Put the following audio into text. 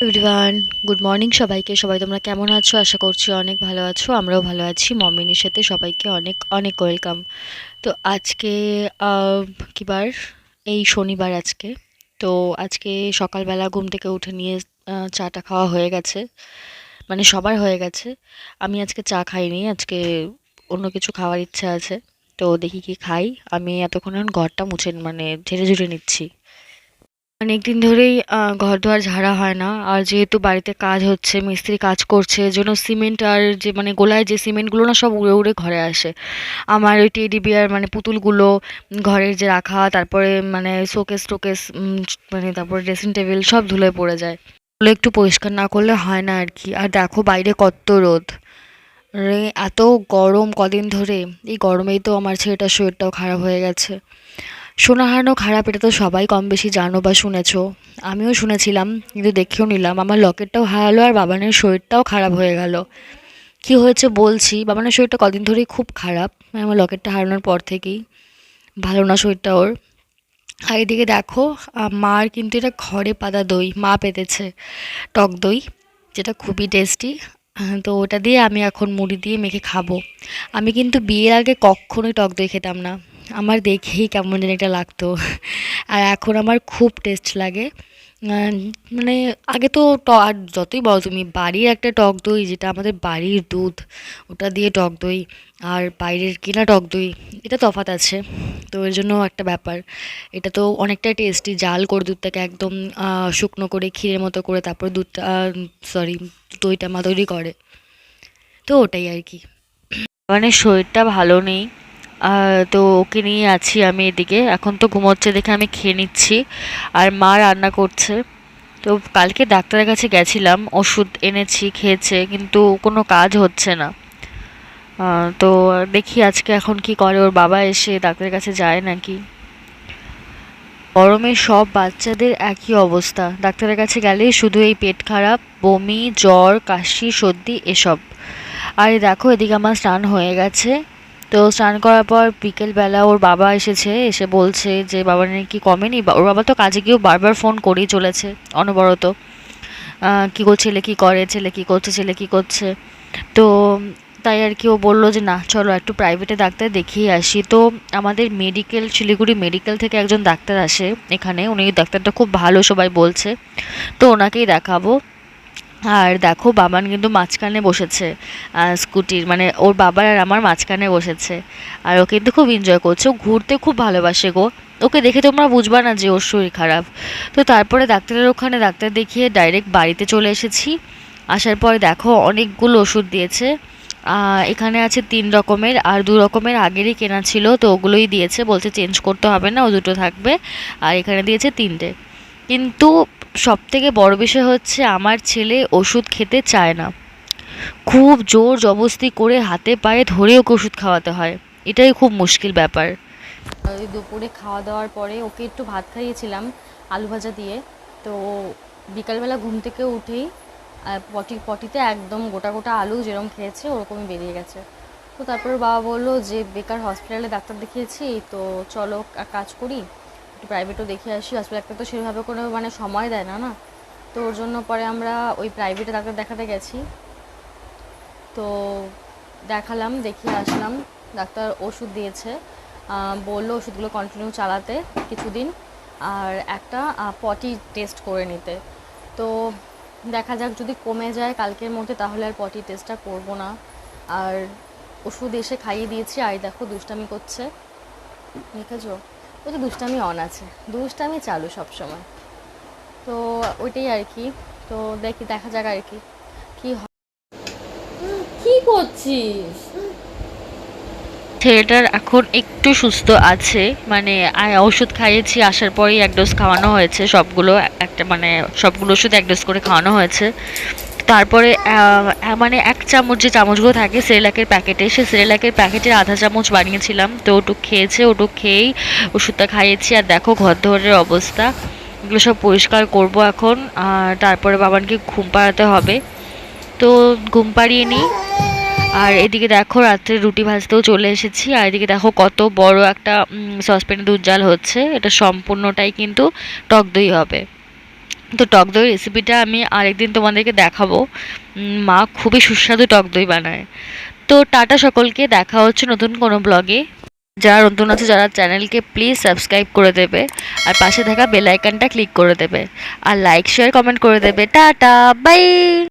Everyone good morning সবাইকে। সবাই তোমরা কেমন আছো? আশা করছি অনেক ভালো আছো। আমরাও ভালো আছি। মমিনের সাথে সবাইকে অনেক অনেক ওয়েলকাম তো আজকে আহ, কি বার? এই শনিবার আজকে। তো আজকে সকালবেলা ঘুম থেকে উঠে নিয়ে চাটা খাওয়া হয়ে গেছে। মানে সবার হয়ে গেছে। আমি আজকে চা খাইনি। আজকে অন্য কিছু খাওয়ার ইচ্ছা আছে। তো দেখি কি খাই। আমি এতক্ষণ ঘরটা মুছে মানে ঝেড়ে ঝুড়ে নিচ্ছি। অনেকদিন ধরেই ঘর দুয়ার ঝাড়া হয় না। আর যেহেতু বাড়িতে কাজ হচ্ছে, মিস্ত্রি কাজ করছে জন্য সিমেন্ট আর যে মানে গোলায় যে সিমেন্টগুলো না সব উড়ে উড়ে ঘরে আসে। আমার ওই টেডি বিয়ার মানে পুতুলগুলো, ঘরের যে রাখা, তারপরে মানে শোকেস টোকেস মানে তারপরে ড্রেসিং টেবিল সব ধুলে পড়ে যায়। ওগুলো একটু পরিষ্কার না করলে হয় না আর কি। আর দেখো বাইরে কত রোদ। রে, এত গরম কদিন ধরে। এই গরমেই তো আমার ছেলেটার শরীরটাও খারাপ হয়ে গেছে। শোনা হারানো খারাপ, এটা তো সবাই কম বেশি জানো বা শুনেছো। আমিও শুনেছিলাম, কিন্তু দেখেও নিলাম, আমার লকেটটাও হারালো আর বাবানের শরীরটাও খারাপ হয়ে গেল। কি হয়েছে বলছি, বাবানের শরীরটা কদিন ধরেই খুব খারাপ, আমার লকেটটা হারানোর পর থেকেই। ভালো না শরীরটা ওর। আর এদিকে দেখো মার কিন্তু এটা ঘরে পাতা দই, মা পেতেছে টক দই, যেটা খুবই টেস্টি তো ওটা দিয়ে আমি এখন মুড়ি দিয়ে মেখে খাব। আমি কিন্তু বিয়ের আগে কখনোই টক দই খেতাম না। আমার দেখেই কেমন যেন একটা লাগতো। আর এখন আমার খুব টেস্ট লাগে। মানে আগে তো আর যতই বলো তুমি, বাড়ির একটা টক দই, যেটা আমাদের বাড়ির দুধ, ওটা দিয়ে টক দই, আর বাইরের কেনা টক দই, এটা তফাৎ আছে। তো এর জন্য একটা ব্যাপার। এটা তো অনেকটাই টেস্টি জাল করে দুধটাকে একদম শুকনো করে ক্ষীরের মতো করে তারপর দুধটা সরি দইটা মা তৈরি করে। তো ওটাই আর কি। মানে শরীরটা ভালো নেই। তো ওকে নিয়ে আছি আমি এদিকে। এখন তো ঘুমোচ্ছে দেখে আমি খেয়ে নিচ্ছি। আর মা রান্না করছে। তো কালকে ডাক্তারের কাছে গেছিলাম, ওষুধ এনেছি, খেয়েছে, কিন্তু কোনো কাজ হচ্ছে না। তো দেখি আজকে এখন কি করে, ওর বাবা এসে ডাক্তারের কাছে যায় নাকি? গরমে সব বাচ্চাদের একই অবস্থা। ডাক্তারের কাছে গেলেই শুধু এই পেট খারাপ, বমি, জ্বর, কাশি, সর্দি, এসব। আর দেখো, এদিকে আমার স্নান হয়ে গেছে। তো স্নান করার পর বিকেলবেলা ওর বাবা এসেছে, এসে বলছে যে, বাবা নাকি কমেনি? ওর বাবা তো কাজে গিয়েও বারবার ফোন করেই চলেছে, অনবরত। কি করছে ছেলে কি করে? ছেলে কি করছে? ছেলে কি করছে? তো তাই আর কি ও বলল যে, না, চলো একটু প্রাইভেটে ডাক্তার দেখিয়ে আসি। তো আমাদের মেডিকেল শিলিগুড়ি মেডিকেল থেকে একজন ডাক্তার আসে এখানে। উনি ডাক্তারটা খুব ভালো সবাই বলছে। তো ওনাকেই দেখাবো। আর দেখো, বাবান কিন্তু মাঝখানে বসেছে স্কুটির মানে ওর বাবার আর আমার মাঝখানে বসেছে, আর ও কিন্তু খুব এনজয় করছে, ও ঘুরতে খুব ভালোবাসে গো। ওকে দেখে তোমরা বুঝবা না যে ওর শরীর খারাপ। তো তারপরে ডাক্তারের ওখানে ডাক্তার দেখিয়ে ডাইরেক্ট বাড়িতে চলে এসেছি। আসার পরে দেখো, অনেকগুলো ওষুধ দিয়েছে। এখানে আছে তিন রকমের, আর দু রকমের আগেরই কেনা ছিল, তো ওগুলোই দিয়েছে, বলছে চেঞ্জ করতে হবে না, ও দুটো থাকবে। আর এখানে দিয়েছে তিনটে। কিন্তু সব থেকে বড় বিষয় হচ্ছে আমার ছেলে ওষুধ খেতে চায় না। খুব জোর জবস্তি করে হাতে পায়ে ধরে ওকে ওষুধ খাওয়াতে হয়। এটাই খুব মুশকিল ব্যাপার। দুপুরে খাওয়া দাওয়ার পরে ওকে একটু ভাত খাইয়েছিলাম, আলু ভাজা দিয়ে। তো বিকালবেলা ঘুম থেকে উঠেই পটি, পটিতে একদম গোটা গোটা আলু যেরকম খেয়েছে ওরকমই বেরিয়ে গেছে। তো তারপর বাবা বলল যে, বেকার হসপিটালে ডাক্তার দেখিয়েছি, তো চলো কাজ করি। একটু প্রাইভেটও দেখে আসি হসপিটাল ডাক্তার তো সেভাবে কোনো মানে সময় দেয় না না? তো ওর জন্য পরে আমরা ওই প্রাইভেটে ডাক্তার দেখাতে গেছি। তো দেখালাম, দেখিয়ে আসলাম, ডাক্তার ওষুধ দিয়েছে। বলল ওষুধগুলো কন্টিনিউ চালাতে কিছুদিন, আর একটা পটি টেস্ট করে নিতে। তো দেখা যাক যদি কমে যায় কালকের মধ্যে, তাহলে আর পটি টেস্টটা করব না। আর ওষুধ এসে খাইয়ে দিয়েছি, আর দেখো দুষ্টামি করছে। দেখেছ? তো দুষ্টামি অন আছে। দুষ্টামি চালু সব সময় তো ওইটাই আর কি। তো দেখি, দেখা যাক আর কি। কি কি করছিস? ছেলেটার এখন একটু সুস্থ আছে। মানে ওষুধ খাইয়েছি, আসার পরেই এক ডোজ খাওয়ানো হয়েছে। সবগুলো, একটা মানে সবগুলো ওষুধ এক ডোজ করে খাওয়ানো হয়েছে। তারপরে মানে এক চামচ যে চামচগুলো থাকে সেরেলাকের প্যাকেটে সে সেরেলাকের প্যাকেটের আধা চামচ বানিয়েছিলাম। তো ওটুক খেয়েছে, ওটুক খেয়েই ওষুধটা খাইয়েছি। আর দেখো ঘর ধরের অবস্থা। এগুলো সব পরিষ্কার করব এখন। আর তারপরে বাবানকে ঘুম পাড়াতে হবে। তো ঘুম পাড়িয়ে নিই। আর এদিকে দেখো রাত্রে রুটি ভাজতেও চলে এসেছি। আর এদিকে দেখো কত বড় একটা সসপ্যানে দুধ জাল হচ্ছে। এটা সম্পূর্ণটাই কিন্তু টক দই হবে। তো টক দই রেসিপিটা আমি আরেকদিন তোমাদেরকে দেখাবো। মা খুবই সুস্বাদু টক দই বানায়। তো টাটা সকলকে, দেখা হচ্ছে নতুন কোনো ব্লগে যারা নতুন আছে, যারা চ্যানেলকে প্লিজ সাবস্ক্রাইব করে দেবে আর পাশে থাকা বেল আইকনটা ক্লিক করে দেবে। আর লাইক শেয়ার কমেন্ট করে দেবে। Tata bye